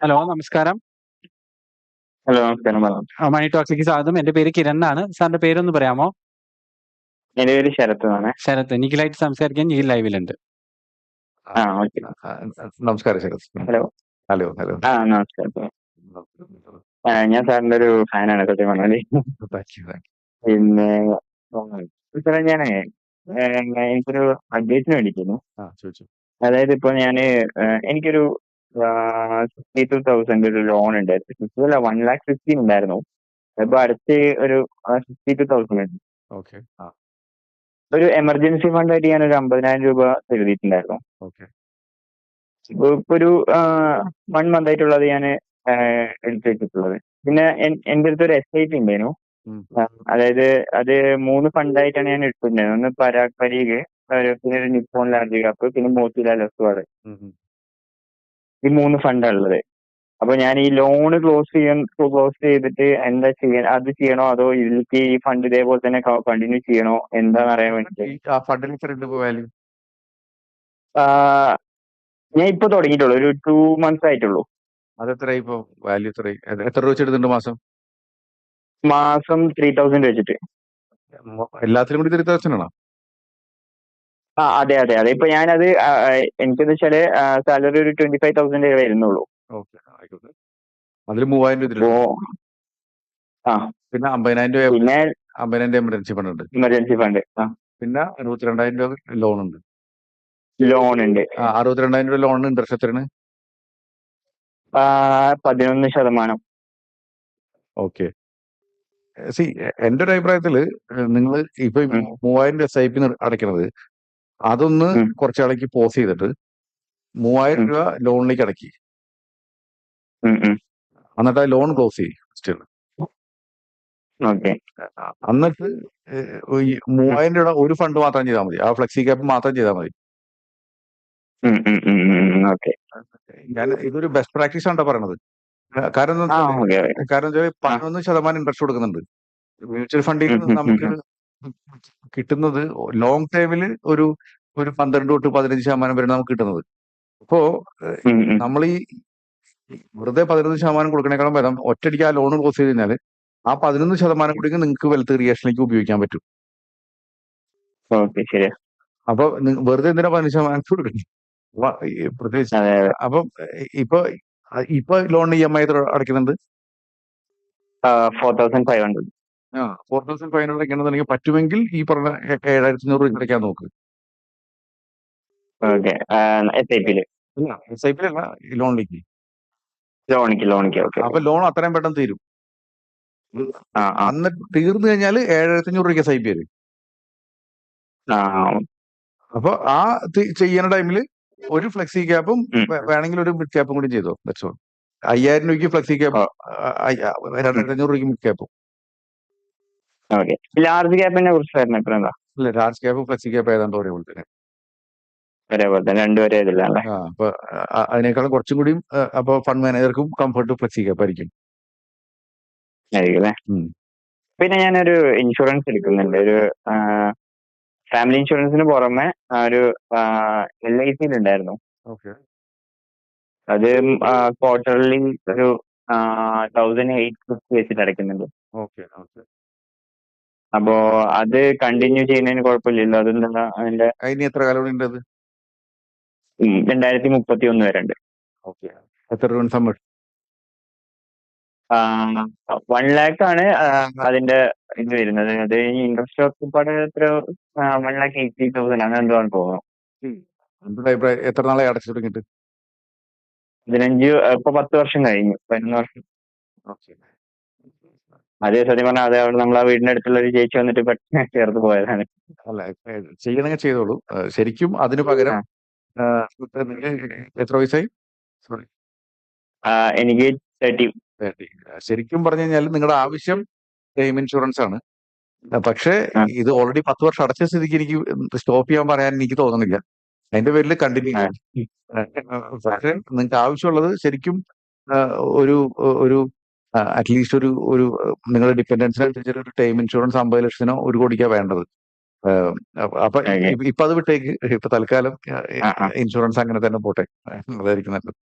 Hello നമസ്കാരം. Hello നമസ്കാരം പറഞ്ഞോ. മണി ടോക്സിലേക്ക് സ്വാഗതം. എന്റെ പേര് കിരൺ ആണ് സാറിന്റെ പേരൊന്ന് പറയാമോ? എന്റെ പേര് ശരത് ആണ് ശരത് നിഖിലായിട്ട് സംസാരിക്കാൻ നിഖിൽ ലൈവിലുണ്ട്. ആ ഓക്കെ. നമസ്കാരം ശരത്. ഹലോ. Hello hello. ആ നമസ്കാരം. ഞാൻ സാറിന്റെ ഒരു ഫാനാണ് സത്യം പറഞ്ഞാൽ. പിന്നെ സാറേ ഞാനേ എനിക്കൊരു അപ്ഡേറ്റിന് വേണ്ടിയിരുന്നു ആ ചോദിച്ചു. അതായത് ഇപ്പൊ ഞാൻ എനിക്കൊരു സിക്സ്റ്റി ടു തൗസൻഡ് ഒരു ലോൺ ഉണ്ടായിരുന്നു. അല്ല വൺ ലാക്ക് ഫിഫ്റ്റീൻ ഉണ്ടായിരുന്നു. ഇപ്പൊ അടുത്ത് ഒരു സിക്സ്റ്റി ടു തൗസൻഡ് ഉണ്ട്. ഒരു എമർജൻസി ഫണ്ട് ആയിട്ട് ഞാൻ ഒരു അമ്പതിനായിരം രൂപ എഴുതിയിട്ടുണ്ടായിരുന്നു ഇപ്പൊ ഒരു വൺ മന്ത് ആയിട്ടുള്ളത് ഞാൻ എടുത്തു വെച്ചിട്ടുള്ളത്. പിന്നെ എന്റെ അടുത്ത് ഒരു എസ് ഐ പി ഉണ്ടായിരുന്നു അതായത് അത് മൂന്ന് ഫണ്ടായിട്ടാണ് ഞാൻ എടുത്തിട്ടുണ്ടായിരുന്നത്. ഒന്ന് പരാഗ് പരീഗ് പിന്നെ ഒരു നിപ്പോൺ ലാർജ് കപ്പ് പിന്നെ മോത്തിലാൽ ഉം. ഈ മൂന്ന് ഫണ്ടാണ് ഉള്ളത്. അപ്പൊ ഞാൻ ഈ ലോൺ ക്ലോസ് ചെയ്യാൻ ക്ലോസ് ചെയ്തിട്ട് എന്താ ചെയ്യാൻ അത് ചെയ്യണോ അതോ ഇതിലേക്ക് ഈ ഫണ്ട് ഇതേപോലെ തന്നെ കണ്ടിന്യൂ ചെയ്യണോ? എന്താന്ന് അറിയാൻ വേണ്ടി ഞാൻ ഇപ്പൊ തുടങ്ങിയിട്ടുള്ളൂ. ഒരു ടു മന്ത്സ് ആയിട്ടുള്ളൂ. അത് എത്ര ഇപ്പൊ വാല്യൂ എത്ര എത്ര രൂപ വെച്ച് മാസം? മാസം ത്രീ തൗസൻഡ് വെച്ചിട്ട്. എല്ലാത്തിലും കൂടി ത്രീ തൗസൻഡ് ആണോ? ആ അതെ അതെ അതെ. ഇപ്പൊ ഞാനത് എനിക്കെന്ന് വെച്ചാൽ സാലറി ഒരു ട്വന്റി ഫൈവ് തൗസൻഡ് വരുന്നുള്ളൂ. ഓക്കെ ആയിക്കോട്ടെ. അതിൽ മൂവായിരം രൂപ അപ്പോ ആ. പിന്നെ അമ്പതിനായിരം രൂപ പിന്നെ അമ്പതിനായിരം രൂപ എമർജൻസി ഫണ്ട് ഉണ്ട്. ഇമർജൻസി ഫണ്ട് ആ. പിന്നെ അറുപത്തിരണ്ടായിരം രൂപ ലോൺ ഉണ്ട് ലോൺ ഉണ്ട് ആ അറുപത്തിരണ്ടായിരം രൂപ ലോണിന് ഇൻട്രസ്റ്റ് എത്രയാണ്? ആ, പതിനൊന്ന് ശതമാനം. ഓക്കെ. സി എന്റെ ഒരു അഭിപ്രായത്തിൽ നിങ്ങൾ ഇപ്പൊ ഈ രൂപ മൂവായിരം എസ് ഐ പി അടയ്ക്കണത് അതൊന്ന്. കുറച്ചാളേക്ക് പോസ് ചെയ്തിട്ട് മൂവായിരം. രൂപ ലോണിലേക്ക് അടക്കി. എന്നിട്ട് ആ ലോൺ ക്ലോസ് ചെയ്യും സ്റ്റിൽ എന്നിട്ട് മൂവായിരം രൂപ ഒരു ഫണ്ട് മാത്രം ചെയ്താൽ മതി. ആ ഫ്ലെക്സി ക്യാപ്പ് മാത്രം ചെയ്താൽ മതി. ഞാൻ ഇതൊരു ബെസ്റ്റ് പ്രാക്ടീസ് ആണ് പറയണത്. കാരണം കാരണം വെച്ചാൽ പതിനൊന്ന് ശതമാനം ഇൻട്രസ്റ്റ് കൊടുക്കുന്നുണ്ട്. മ്യൂച്വൽ ഫണ്ടിൽ നിന്ന് നമുക്ക് കിട്ടുന്നത് ലോങ് ടൈമിൽ ഒരു ഒരു പന്ത്രണ്ട് തൊട്ട് പതിനഞ്ച് ശതമാനം വരെ നമുക്ക് കിട്ടുന്നത്. അപ്പോ. നമ്മൾ ഈ വെറുതെ പതിനൊന്ന് ശതമാനം കൊടുക്കണേക്കാളും വരാം ഒറ്റയടിക്ക് ആ ലോൺ ക്ലോസ് ചെയ്ത് കഴിഞ്ഞാൽ ആ പതിനൊന്ന് ശതമാനം കൂടി നിങ്ങൾക്ക് വെൽത്ത് ക്രിയേഷനിലേക്ക് ഉപയോഗിക്കാൻ പറ്റും. അപ്പൊ വെറുതെ എന്തിനാ പതിനഞ്ച് ശതമാനം കൊടുക്കണം? പ്രത്യേകിച്ച് അപ്പൊ ഇപ്പൊ ഇപ്പൊ ലോൺ ഇ എം ഐ അടയ്ക്കുന്നുണ്ട്? ഫോർ തൗസൻഡ് ഫൈവ് ഹൺഡ്രഡ് ആ ഫോർ തൗസൻഡ് ഫൈവ് ഹൺഡ്രഡ് അടയ്ക്കണമെന്നുണ്ടെങ്കിൽ പറ്റുമെങ്കിൽ ഈ പറഞ്ഞ ഏഴായിരത്തി അഞ്ഞൂറ് രൂപ അടയ്ക്കാൻ നോക്ക്. ഓക്കെ അല്ല ലോണിലേക്ക്. ലോണിക്ക് ലോണിക്ക് ഓക്കെ. അപ്പൊ ലോൺ അത്രയും പെട്ടെന്ന് തീരും. ആ ആ. അന്ന് തീർന്നു കഴിഞ്ഞാൽ ഏഴായിരത്തി അഞ്ഞൂറ് രൂപയ്ക്ക് എസ് ഐ പി വരും ആ. അപ്പൊ ആ തി- ചെയ്യുന്ന ടൈമിൽ ഒരു ഫ്ലെക്സി ക്യാപ്പും ഉം. വേണമെങ്കിൽ ഒരു മിഡ് ക്യാപ്പും കൂടി ചെയ്തോ ദാറ്റ്സ് ഓൾ അയ്യായിരം രൂപയ്ക്ക് ഫ്ലെക്സി ക്യാപ്പ് രണ്ടായിരത്തി അഞ്ഞൂറ് രൂപയ്ക്ക് മിഡ് ക്യാപ്പും. ഓക്കെ. ലാർജ് ക്യാപ്പിനെ കുറിച്ച് എന്താ ലാർജ് ക്യാപ്പ് ഫ്ലെക്സി ക്യാപ്പ് ഏതാണ്ട് ഒരേ പോലെ തന്നെ. രണ്ടുപേരെ ആ അപ്പൊ അതിനേക്കാളും കുറച്ചും കൂടിയും അപ്പൊ ഫണ്ട് മാനേജർക്കും കംഫർട്ട് ഫ്ലെക്സി ക്യാപ്പ് ആയിരിക്കും ആയിരിക്കും അല്ലേ? ഉം. പിന്നെ ഞാനൊരു ഇൻഷുറൻസ് എടുക്കുന്നുണ്ട്. ഒരു ഫാമിലി ഇൻഷുറൻസിന് പുറമെ ഒരു എൽ ഐ സിയിൽ ഉണ്ടായിരുന്നു അത് ക്വാർട്ടർലി ഒരു തൗസൻഡ് എയ്റ്റ് ഫിഫ്റ്റി വെച്ചിട്ട് അടയ്ക്കുന്നുണ്ട്. അപ്പോ അത് കണ്ടിന്യൂ ചെയ്യുന്നതിന് കുഴപ്പമില്ലല്ലോ. അതെന്താ അതിന്റെ എത്ര കാലം രണ്ടായിരത്തി മുപ്പത്തി ഒന്ന് വരെ ഉണ്ട് എത്ര രൂപ വൺ ലാക്ക് ആണ് അതിന്റെ ഇത് വരുന്നത്. അത് ഇൻട്രസ്റ്റ് ഒക്കെ എത്ര വൺ ലാക്ക് എയ്റ്റി തൗസൻഡ് അങ്ങനെ എന്തോ ആണ് തോന്നുന്നു. എത്ര നാളെ അടച്ചു തുടങ്ങിയിട്ട്? പതിനഞ്ച് ഇപ്പൊ പത്ത് വർഷം കഴിഞ്ഞു. പതിനൊന്ന് വർഷം. അതെ സത്യം പറഞ്ഞാൽ അതെ അവിടെ നമ്മളെ വീടിന്റെ അടുത്തുള്ള ഒരു ചേച്ചി വന്നിട്ട് പെട്ടെന്ന് ചേർത്ത് പോയതാണ്. അല്ല ചെയ്യണമെങ്കിൽ ചെയ്തോളൂ. ശരിക്കും അതിന് പകരം എത്ര വയസ്സായി? സോറി എനിക്ക് ശരിക്കും പറഞ്ഞു കഴിഞ്ഞാൽ നിങ്ങളുടെ ആവശ്യം ടൈം ഇൻഷുറൻസ് ആണ്. പക്ഷേ ഇത് ഓൾറെഡി പത്ത് വർഷം അടച്ച സ്ഥിതിക്ക് എനിക്ക് സ്റ്റോപ്പ് ചെയ്യാൻ പറയാൻ എനിക്ക് തോന്നുന്നില്ല. അതിന്റെ പേരിൽ കണ്ടിന്യൂ. പക്ഷേ നിങ്ങൾക്ക് ആവശ്യമുള്ളത് ശരിക്കും ഒരു ഒരു അറ്റ്ലീസ്റ്റ് ഒരു ഒരു നിങ്ങളുടെ ഡിപ്പെൻഡൻസിനനുസരിച്ച് ഒരു ടൈം ഇൻഷുറൻസ് അമ്പത് ലക്ഷത്തിനോ ഒരു കോടിക്കാ വേണ്ടത്. അപ്പൊ- ഇപ്പൊ അത് വിട്ടേക്ക് ഇപ്പൊ തൽക്കാലം. ഇൻഷുറൻസ് അങ്ങനെ തന്നെ പോട്ടെ അതായിരിക്കും നല്ലത്